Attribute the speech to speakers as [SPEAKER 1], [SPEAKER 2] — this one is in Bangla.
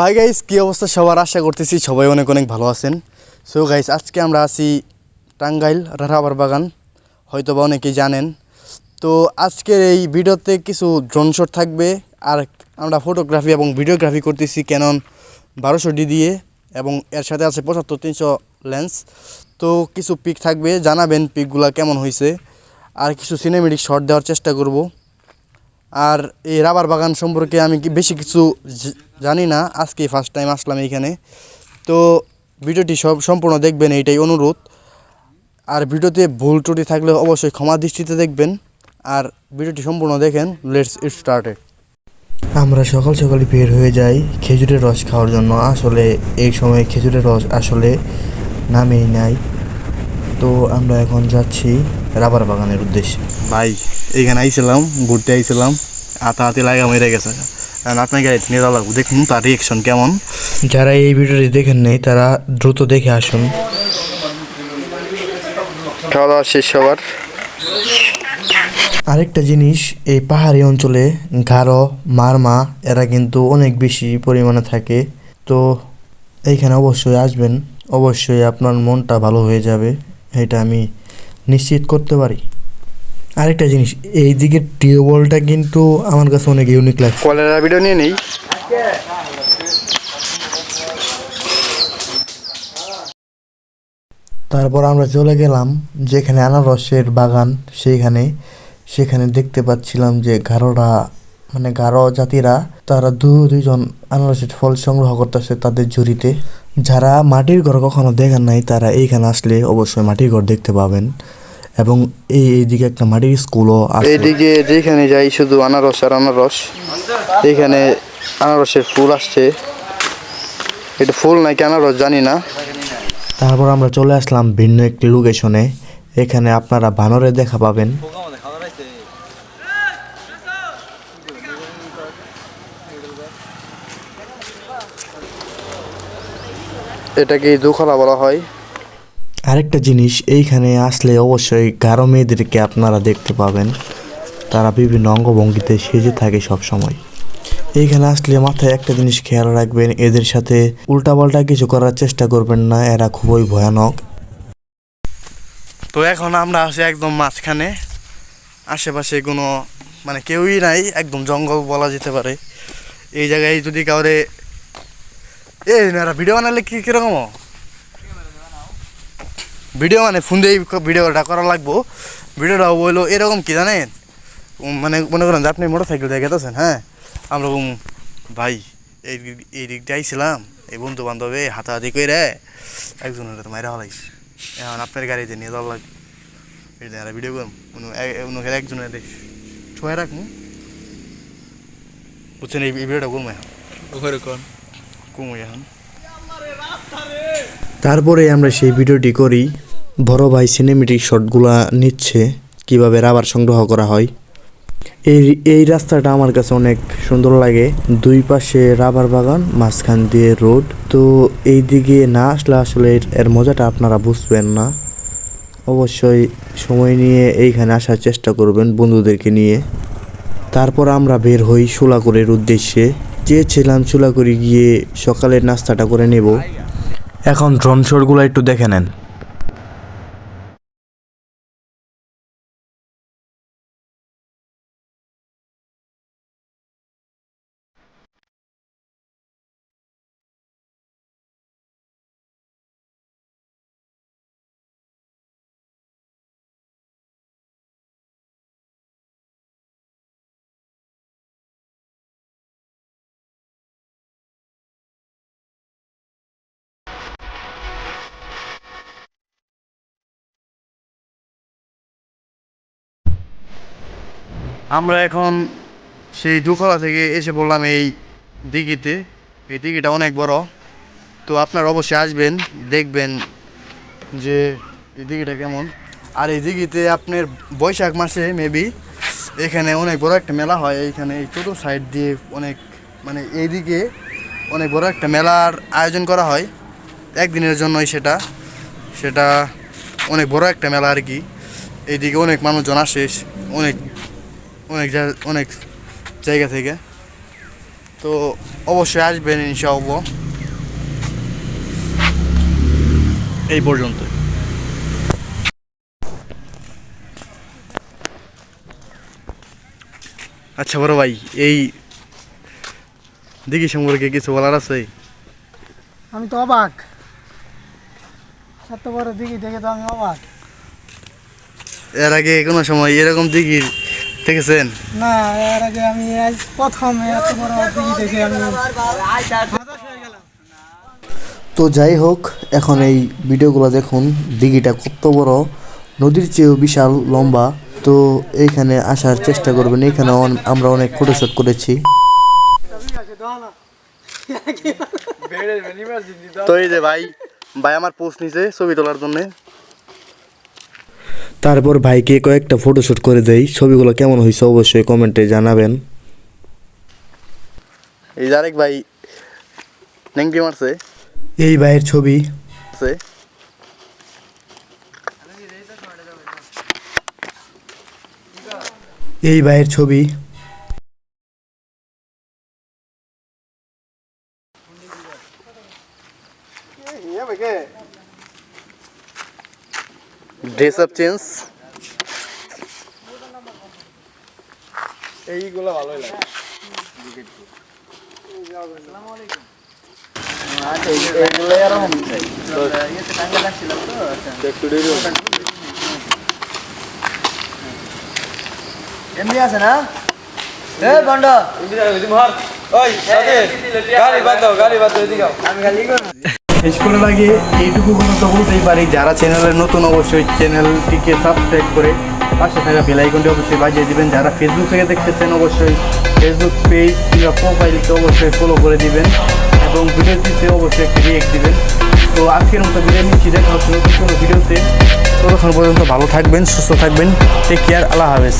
[SPEAKER 1] হাই গাইস কী অবস্থা? সবার আশা করতেছি সবাই অনেক অনেক ভালো আছেন। সো গাইস আজকে আমরা আছি টাঙ্গাইল রাবার বাগান। হয়তো বা অনেকেই জানেন। তো আজকের এই ভিডিওতে কিছু ড্রোন শট থাকবে। আর আমরা ফটোগ্রাফি এবং ভিডিওগ্রাফি করতেছি ক্যানন বারোশো ডি দিয়ে এবং এর সাথে আছে পঁচাত্তর তিনশো লেন্স তো কিছু পিক থাকবে। জানাবেন পিকগুলা কেমন হয়েছে আর কিছু সিনেমেটিক শট দেওয়ার চেষ্টা করব। আর এই রাবার বাগান সম্পর্কে আমি কি বেশি কিছু জানি না। আজকে ফার্স্ট টাইম আসলাম এইখানে তো ভিডিওটি সব সম্পূর্ণ দেখবেন এইটাই অনুরোধ। আর ভিডিওতে ভুল ত্রুটি থাকলে অবশ্যই ক্ষমা দৃষ্টিতে দেখবেন। আর ভিডিওটি সম্পূর্ণ দেখেন লেটস ইট স্টার্টেড আমরা সকাল সকালে বের হয়ে যাই খেজুরের রস খাওয়ার জন্য। আসলে এই সময় খেজুরের রস আসলে নামেই নাই। তো আমরা এখন যাচ্ছি রাবার বাগানের উদ্দেশ্যে। ভাই এইখানে আইছিলাম ঘুরতে আইছিলাম আতা হাতে লাগা মেরে গেছে। কারণ আপনাকে গাড়ি নিয়ে যাওয়া লাগবে দেখুন তার রিয়েকশন কেমন। যারা এই ভিডিওটি দেখেন নেই তারা দ্রুত দেখে আসুন। খাওয়া দাওয়া শেষ সবার আরেকটা জিনিস এই পাহাড়ি অঞ্চলে গারো মারমা এরা কিন্তু অনেক বেশি পরিমাণে থাকে। তো এইখানে অবশ্যই আসবেন অবশ্যই আপনার মনটা ভালো হয়ে যাবে এটা আমি নিশ্চিত করতে পারি। আরেকটা জিনিস এই দিকের টিউবওয়েলটা কিন্তু আমার কাছে অনেক ইউনিক লাগছে। কলেরা ভিডিও নিয়ে নেই? তারপর আমরা চলে গেলাম যেখানে আনারসের বাগান সেইখানে। সেখানে দেখতে পাচ্ছিলাম যে গারোরা মানে গারো জাতিরা তারা দু দুইজন আনারসের ফল সংগ্রহ করতেছে তাদের ঝুড়িতে। যারা মাটির ঘর কখনো দেখেন নাই তারা এইখানে আসলে অবশ্যই মাটির ঘর দেখতে পাবেন। এবং এই এইদিকে একটা মাটির স্কুলও আছে।
[SPEAKER 2] এইদিকে যেখানে যাই শুধু আনারস আর আনারস। এখানে আনারসের ফুল আসছে। এটা ফুল নাকি আনারস জানি না।
[SPEAKER 1] তারপর আমরা চলে আসলাম ভিন্ন একটি লোকেশনে এখানে আপনারা বানরের দেখা পাবেন।
[SPEAKER 2] এটাকে দুখলা বলা হয়।
[SPEAKER 1] আরেকটা জিনিস এইখানে আসলে অবশ্যই গারো মেয়েদেরকে আপনারা দেখতে পাবেন। তারা বিভিন্ন অঙ্গভঙ্গিতে সেজে থাকে সব সময় এইখানে আসলে মাথায় একটা জিনিস খেয়াল রাখবেন, এদের সাথে উল্টাপাল্টা কিছু করার চেষ্টা করবেন না, এরা খুবই ভয়ানক। তো এখন আমরা আছি একদম মাঝখানে। আশেপাশে কোনো মানে কেউই নাই, একদম জঙ্গল বলা যেতে পারে। এই জায়গায় যদি কাউরে এ ভিডিও বানালে কি কীরকম? ভিডিও মানে ফোন দিয়ে ভিডিওটা করা লাগবো। ভিডিওটা বলল এরকম কি জানেন? মানে মনে করেন যে আপনি মোটর সাইকেল দিয়ে গেতেছেন হ্যাঁ? আমরা ভাই এই দিক- এই দিক দিয়ে আইছিলাম এই বন্ধু বান্ধবে হাতাহাতি করে একজনের তো মাইরা হলাইস এখন আপনার গাড়িতে নিয়ে যাওয়া লাগবে। এটা আর ভিডিও করুন অন্য একজনের দেখ ছয় রাখুন বুঝছেন এই ভিডিওটা করব এখন। কমু এখন। তারপরে আমরা সেই ভিডিওটি করি। বড় ভাই সিনেমেটিক শটগুলা নিচ্ছে, কীভাবে রাবার সংগ্রহ করা হয়? এই এই রাস্তাটা আমার কাছে অনেক সুন্দর লাগে। দুই পাশে রাবার বাগান, মাঝখান দিয়ে রোড। তো এই দিকে না আসলে আসলে এর- মজাটা আপনারা বুঝবেন না। অবশ্যই সময় নিয়ে এইখানে আসার চেষ্টা করবেন বন্ধুদেরকে নিয়ে। তারপর আমরা বের হই সোলাকুরের উদ্দেশ্যে। চেয়েছিলাম সোলাকুরি গিয়ে সকালের নাস্তাটা করে নেব। এখন ড্রোন শটগুলো একটু দেখে নেন। আমরা এখন সেই দুখলা থেকে এসে পড়লাম এই দিঘিতে। এই দিঘিটা অনেক বড়। তো আপনারা অবশ্যই আসবেন, দেখবেন যে এই দিঘিটা কেমন। আর এই দিঘিতে আপনার বৈশাখ মাসে মেবি এখানে অনেক বড় একটা মেলা হয়। এইখানে এই চতুর সাইড দিয়ে অনেক মানে এইদিকে অনেক বড় একটা মেলার আয়োজন করা হয়। একদিনের জন্যই সেটা। সেটা অনেক বড় একটা মেলা আর কি। এইদিকে অনেক মানুষজন আসে, অনেক অনেক জায়গা অনেক জায়গা থেকে। তো অবশ্যই আসবেন ইনশাআল্লাহ। এই পর্যন্ত আচ্ছা বড় ভাই এই দিঘি সম্পর্কে কিছু বলার আছে?
[SPEAKER 3] আমি তো অবাক। এত বড় দিঘি দেখে তো আমি অবাক।
[SPEAKER 1] এর আগে কোনো সময় এরকম দিঘি দেখেছেন?
[SPEAKER 3] না এর আগে আমি আজ প্রথম এত বড় দিঘি দেখে আমি
[SPEAKER 2] তো যাই হোক এখন এই ভিডিওগুলো দেখুন। দিঘিটা কত বড় নদীর চেয়েও বিশাল লম্বা। তো এইখানে আসার চেষ্টা করবেন। এখানে আমরা অনেক ফটোশ্যুট করেছি।
[SPEAKER 1] তো এই যে ভাই ভাই আমার পোস্ট নিছে ছবি তোলার জন্য।
[SPEAKER 2] তারপর ভাইকে কয়েকটা ফটোশ্যুট করে দেই। ছবিগুলো কেমন হয়েছে অবশ্যই কমেন্টে জানাবেন।
[SPEAKER 1] এই আরেক ভাই নেংটি মারছে।
[SPEAKER 2] এই ভাইয়ের ছবি। এই ভাইয়ের ছবি।
[SPEAKER 1] ড্রেস আপ চেঞ্জ
[SPEAKER 4] এমনি আছে না? বন্ড ওই গাড়ি বাদ দাও গাড়ি বাদ দাও এদিকে আমি খালি
[SPEAKER 1] শেষ করে লাগে এইটুকু তো বলতেই পারি, যারা চ্যানেলের নতুন অবশ্যই চ্যানেলটিকে সাবস্ক্রাইব করে পাশে থাকা বেল আইকনটি অবশ্যই বাজিয়ে দিবেন। যারা ফেসবুক থেকে দেখতেছেন, অবশ্যই ফেসবুক পেজ কিংবা প্রোফাইলকে অবশ্যই ফলো করে দিবেন এবং ভিডিওটিতে অবশ্যই একটি রিয়েক্ট দিবেন। তো আজকের মতো ভিডিও নিচ্ছি, দেখা হচ্ছে নতুন কোনো ভিডিওতে ততক্ষণ পর্যন্ত ভালো থাকবেন, সুস্থ থাকবেন টেক কেয়ার আল্লাহ হাফেজ।